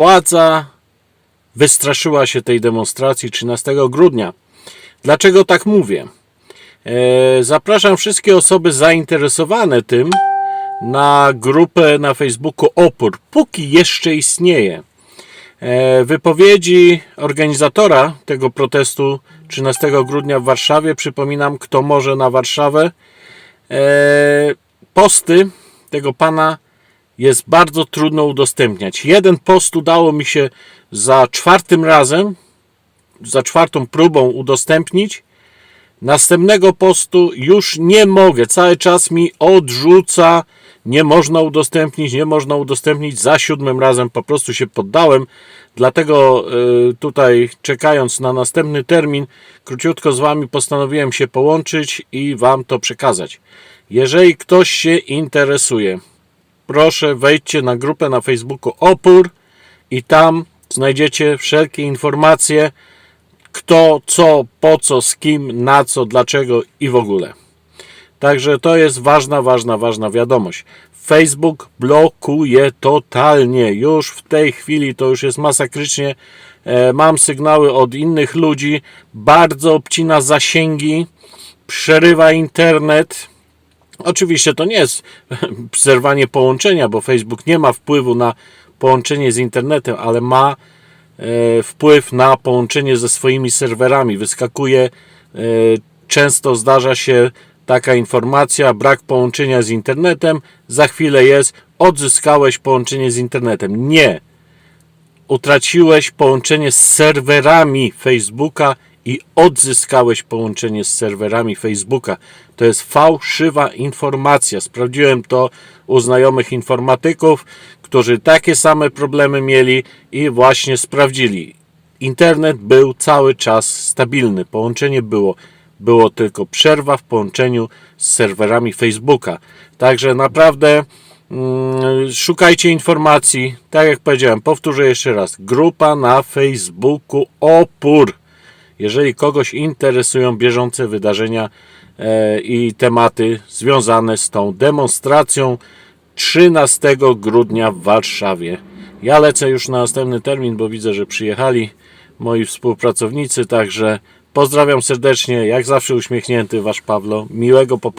władza wystraszyła się tej demonstracji 13 grudnia. Dlaczego tak mówię? E, Zapraszam wszystkie osoby zainteresowane tym na grupę na Facebooku Opór, póki jeszcze istnieje. E, Wypowiedzi organizatora tego protestu 13 grudnia w Warszawie, przypominam, kto może na Warszawę, e, posty tego pana jest bardzo trudno udostępniać. Jeden post udało mi się za czwartym razem, za czwartą próbą udostępnić. Następnego postu już nie mogę. Cały czas mi odrzuca. Nie można udostępnić, nie można udostępnić. Za siódmym razem po prostu się poddałem. Dlatego y, tutaj, czekając na następny termin, króciutko z Wami postanowiłem się połączyć i Wam to przekazać. Jeżeli ktoś się interesuje, proszę wejdźcie na grupę na Facebooku Opór i tam znajdziecie wszelkie informacje, kto, co, po co, z kim, na co, dlaczego i w ogóle. Także to jest ważna, ważna, ważna wiadomość. Facebook blokuje totalnie. Już w tej chwili to już jest masakrycznie. E, Mam sygnały od innych ludzi. Bardzo obcina zasięgi, przerywa internet. Oczywiście to nie jest zerwanie połączenia, bo Facebook nie ma wpływu na połączenie z internetem, ale ma e, wpływ na połączenie ze swoimi serwerami. Wyskakuje, e, często zdarza się taka informacja, brak połączenia z internetem, za chwilę jest, odzyskałeś połączenie z internetem. Nie. Utraciłeś połączenie z serwerami Facebooka i odzyskałeś połączenie z serwerami Facebooka. To jest fałszywa informacja. Sprawdziłem to u znajomych informatyków, którzy takie same problemy mieli i właśnie sprawdzili. Internet był cały czas stabilny, połączenie było. Było tylko przerwa w połączeniu z serwerami Facebooka. Także naprawdę mm, szukajcie informacji. Tak jak powiedziałem, powtórzę jeszcze raz. Grupa na Facebooku Opór. Jeżeli kogoś interesują bieżące wydarzenia e, i tematy związane z tą demonstracją 13 grudnia w Warszawie. Ja lecę już na następny termin, bo widzę, że przyjechali moi współpracownicy, także pozdrawiam serdecznie, jak zawsze uśmiechnięty Wasz Pawlo, miłego popołudnia.